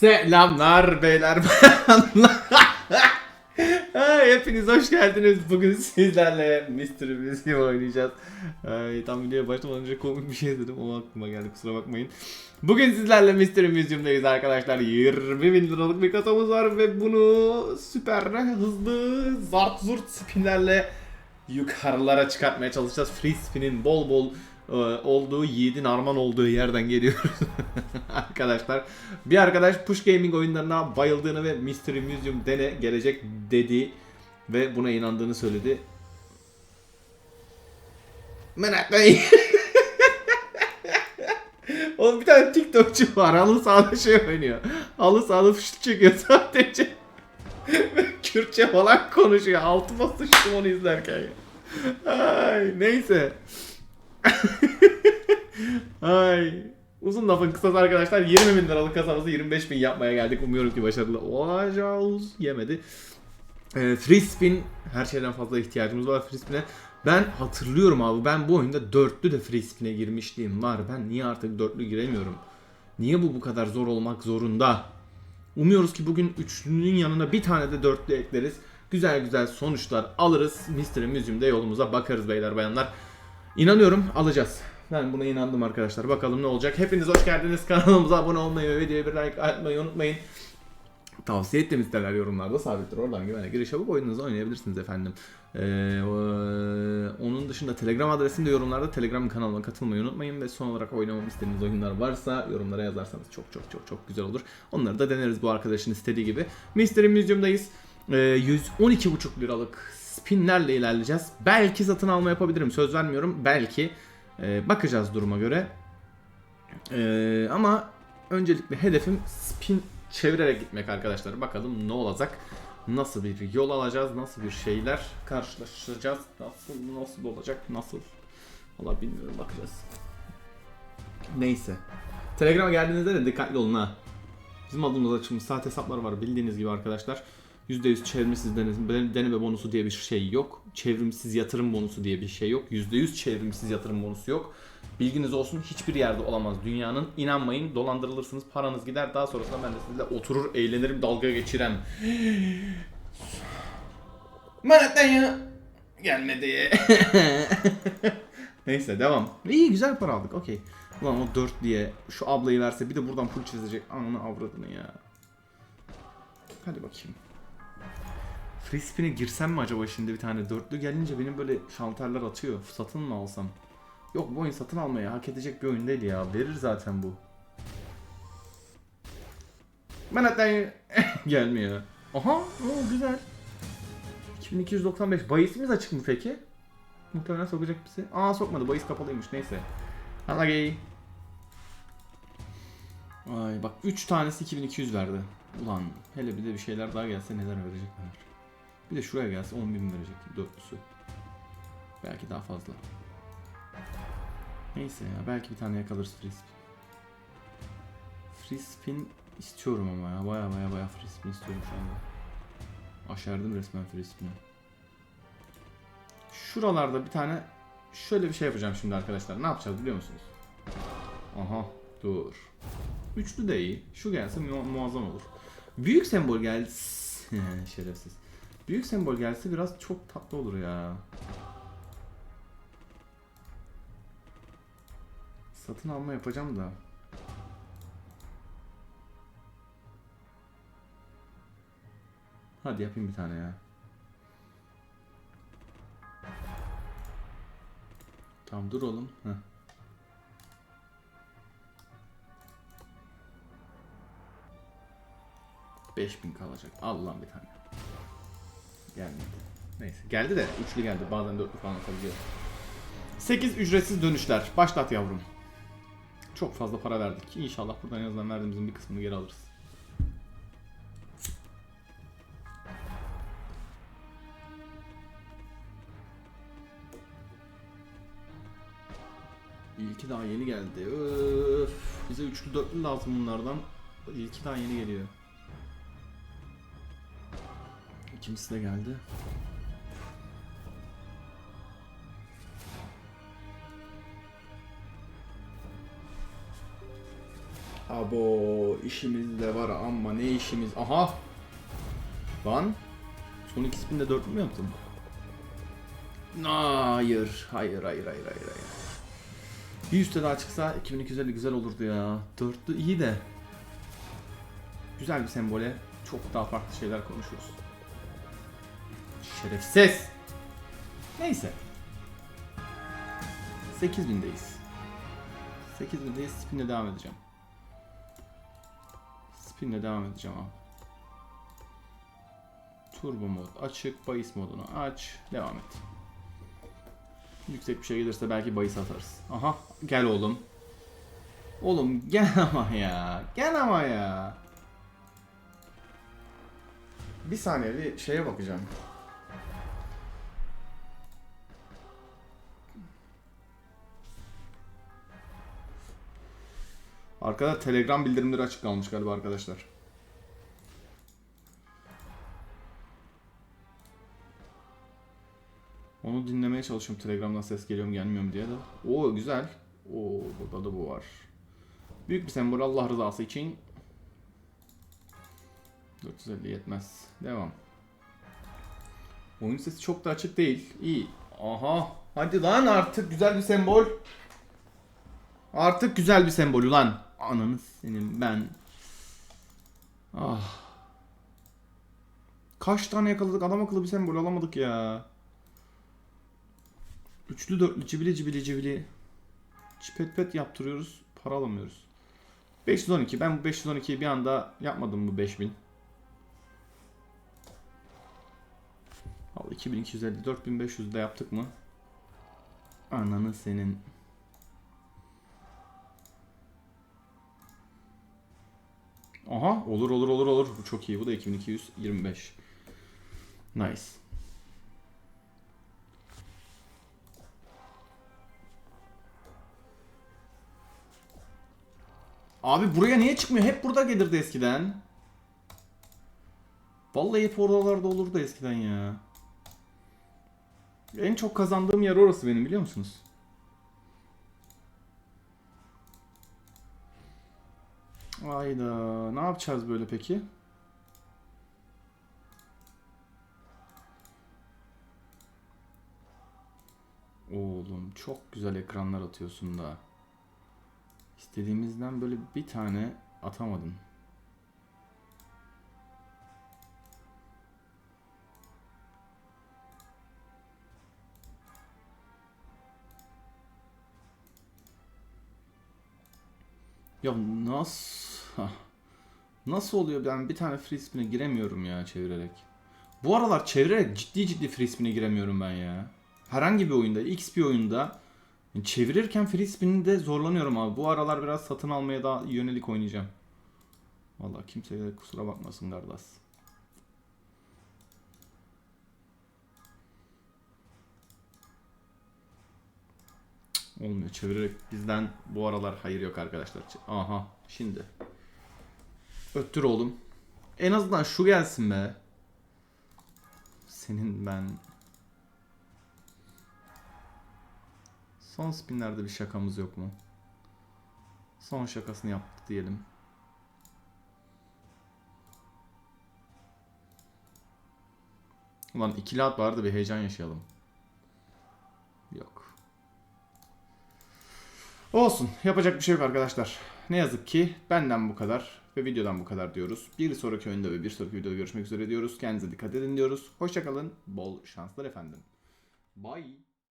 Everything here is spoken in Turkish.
Selamlar beyler bayanlar. Ay, Hepiniz hoş geldiniz. Bugün sizlerle Mystery Museum oynayacağız. Ay, tam videoya başlamadan önce komik bir şey dedim. O aklıma geldi kusura bakmayın. Bugün sizlerle Mystery Museum'dayız arkadaşlar. 20 bin liralık bir kasamız var ve bunu süper hızlı zart zurt spinlerle yukarılara çıkartmaya çalışacağız. Free spin'in bol bol olduğu, yiğidin arman olduğu yerden geliyoruz. arkadaşlar. Bir arkadaş Push Gaming oyunlarına bayıldığını ve Mystery Museum dene gelecek dedi ve buna inandığını söyledi. Merak. Oğlum bir tane TikTokçu var. Halı sahada şey oynuyor. Halı sahada fışt çekiyor sadece. Kürtçe falan konuşuyor. Altıma sıçtım onu izlerken. Ay neyse. Ay. Uzun lafın kısası arkadaşlar 20 bin liralık kasamızı 25 bin yapmaya geldik. Umuyorum ki başarılı olacağız. Yemedi. Ee, free spin her şeyden fazla ihtiyacımız var free spin'e. Ben hatırlıyorum abi ben bu oyunda dörtlü de free spin'e girmişliğim var. Ben niye artık dörtlü giremiyorum? Niye bu bu kadar zor olmak zorunda? Umuyoruz ki bugün üçlünün yanına bir tane de dörtlü ekleriz. Güzel güzel sonuçlar alırız. Mystery Museum'da yolumuza bakarız beyler bayanlar. İnanıyorum alacağız. Ben buna inandım arkadaşlar. Bakalım ne olacak. Hepiniz hoş geldiniz. Kanalımıza abone olmayı ve videoya bir like atmayı unutmayın. Tavsiye ettiğim siteler yorumlarda sabittir. Oradan güvenle giriş yapıp oyununuzu oynayabilirsiniz efendim. Ee, onun dışında Telegram adresim de yorumlarda. Telegram kanalıma katılmayı unutmayın. Ve son olarak oynamamı istediğiniz oyunlar varsa yorumlara yazarsanız çok çok çok çok güzel olur. Onları da deneriz bu arkadaşın istediği gibi. Mystery Museum'dayız. Ee, 112,5 liralık spinlerle ilerleyeceğiz. Belki satın alma yapabilirim. Söz vermiyorum. Belki. Ee, bakacağız duruma göre. Ee, ama öncelikle hedefim spin çevirerek gitmek arkadaşlar. Bakalım ne olacak? Nasıl bir yol alacağız? Nasıl bir şeyler karşılaşacağız? Nasıl nasıl olacak? Nasıl? Valla bilmiyorum bakacağız. Neyse. Telegrama geldiğinizde de dikkatli olun ha. Bizim adımıza açılmış saat hesaplar var bildiğiniz gibi arkadaşlar. %100 çevrimsiz deneme, bonusu diye bir şey yok. Çevrimsiz yatırım bonusu diye bir şey yok. %100 çevrimsiz yatırım bonusu yok. Bilginiz olsun hiçbir yerde olamaz dünyanın. İnanmayın dolandırılırsınız paranız gider. Daha sonrasında ben de sizinle oturur eğlenirim dalga geçirem. Manhattan ya. Gelmedi. Neyse devam. İyi güzel para aldık okey. Ulan o 4 diye şu ablayı verse bir de buradan full çizecek. Ananı avradını ya. Hadi bakayım. Free spin'e girsem mi acaba şimdi bir tane dörtlü gelince benim böyle şalterler atıyor. Satın mı alsam? Yok bu oyun satın almaya hak edecek bir oyun değil ya. Verir zaten bu. Ben gelmiyor. Aha o güzel. 2295. Bayisimiz açık mı peki? Muhtemelen sokacak bizi. Aa sokmadı. Bayis kapalıymış. Neyse. Halagay. Ay bak 3 tanesi 2200 verdi. Ulan hele bir de bir şeyler daha gelse neler verecekler. Bir de şuraya gelse 10.000 verecek dörtlüsü. Belki daha fazla. Neyse ya belki bir tane yakalarız free spin. Free spin istiyorum ama ya baya baya baya free spin istiyorum şu anda. Aşerdim resmen free spin'i. Şuralarda bir tane şöyle bir şey yapacağım şimdi arkadaşlar. Ne yapacağız biliyor musunuz? Aha dur. Üçlü de iyi. Şu gelse mu- muazzam olur. Büyük sembol gelse... Şerefsiz. Büyük sembol gelse biraz çok tatlı olur ya. Satın alma yapacağım da. Hadi yapayım bir tane ya. Tamam dur oğlum. Heh. Beş bin kalacak. Al bir tane. Gelmedi. Neyse. Geldi de üçlü geldi. Bazen dörtlü falan atabiliyor. 8 ücretsiz dönüşler. Başlat yavrum. Çok fazla para verdik. İnşallah buradan en azından verdiğimizin bir kısmını geri alırız. İlki daha yeni geldi. Öf. Bize üçlü dörtlü lazım bunlardan. İlki daha yeni geliyor. İkincisi de geldi. Abo işimiz de var ama ne işimiz. Aha. Lan. Son iki spinde dört mü yaptım? Hayır. Hayır hayır hayır hayır hayır. Bir üstte daha çıksa 2250 güzel olurdu ya. Dörtlü iyi de. Güzel bir sembole çok daha farklı şeyler konuşuruz. Şerefsiz. Neyse. 8000'deyiz. 8000'deyiz. Spin'le devam edeceğim. Spin'le devam edeceğim abi. Turbo mod açık. Bahis modunu aç. Devam et. Yüksek bir şey gelirse belki bahis atarız. Aha gel oğlum. Oğlum gel ama ya. Gel ama ya. Bir saniye bir şeye bakacağım. Arkada Telegram bildirimleri açık kalmış galiba arkadaşlar. Onu dinlemeye çalışıyorum Telegram'dan ses geliyor mu gelmiyor mu diye de. Oo güzel. Oo burada da bu var. Büyük bir sembol Allah rızası için. 450 yetmez. Devam. Oyun sesi çok da açık değil. İyi. Aha. Hadi lan artık güzel bir sembol. Artık güzel bir sembol ulan. Ananı senin ben. Ah. Kaç tane yakaladık adam akıllı bir sembol alamadık ya. Üçlü dörtlü cibili cibili cibili. Çipet pet yaptırıyoruz. Para alamıyoruz. 512. Ben bu 512'yi bir anda yapmadım bu 5000. Al 2250 4500 de yaptık mı? Ananı senin. Aha olur olur olur olur. Bu çok iyi. Bu da 2225. Nice. Abi buraya niye çıkmıyor? Hep burada gelirdi eskiden. Vallahi hep oralarda olurdu eskiden ya. En çok kazandığım yer orası benim biliyor musunuz? Ayda ne yapacağız böyle peki? Oğlum çok güzel ekranlar atıyorsun da. İstediğimizden böyle bir tane atamadın. Ya nasıl. Nasıl oluyor ben bir tane free spin'e giremiyorum ya çevirerek. Bu aralar çevirerek ciddi ciddi free spin'e giremiyorum ben ya. Herhangi bir oyunda, X bir oyunda çevirirken free spin'de zorlanıyorum abi. Bu aralar biraz satın almaya da yönelik oynayacağım. Vallahi kimseye kusura bakmasın kardeş. Olmuyor çevirerek bizden bu aralar hayır yok arkadaşlar. Aha şimdi. Öttür oğlum. En azından şu gelsin be. Senin ben Son spinlerde bir şakamız yok mu? Son şakasını yaptık diyelim. Ulan ikili at vardı bir heyecan yaşayalım. Yok. Olsun. Yapacak bir şey yok arkadaşlar. Ne yazık ki benden bu kadar ve videodan bu kadar diyoruz. Bir sonraki oyunda ve bir sonraki videoda görüşmek üzere diyoruz. Kendinize dikkat edin diyoruz. Hoşçakalın. Bol şanslar efendim. Bye.